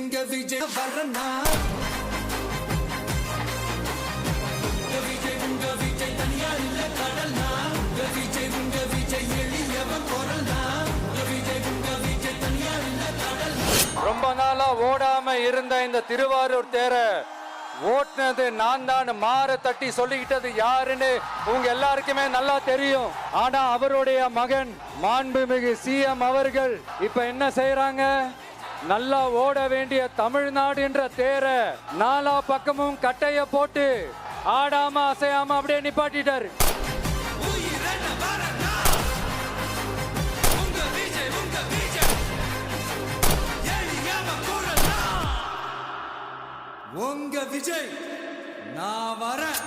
விஜய் வரனா விஜய் உங்க விஜய் தனியா இல்ல கடல்னா? உங்க விஜய் உங்க விஜய் எளியவன் குரல்னா விஜய் உங்க விஜய் தனியா இல்ல கடல்னா? ரொம்ப நாளா ஓடாம இருந்த இந்த திருவாரூர் தேர ஓட்டுனது நான் தான். மாற தட்டி சொல்லிக்கிட்டது யாருன்னு உங்க எல்லாருக்குமே நல்லா தெரியும். ஆனா அவருடைய மகன் மாண்புமிகு சிஎம் அவர்கள் இப்ப என்ன செய்யறாங்க நல்லா ஓட வேண்டிய தமிழ்நாடு என்ற தேர நாலா பக்கமும் கட்டைய போட்டு ஆடாம அசையாம அப்படியே நிப்பாட்டிட்டாரு. உங்க விஜய் நான் வரேன்.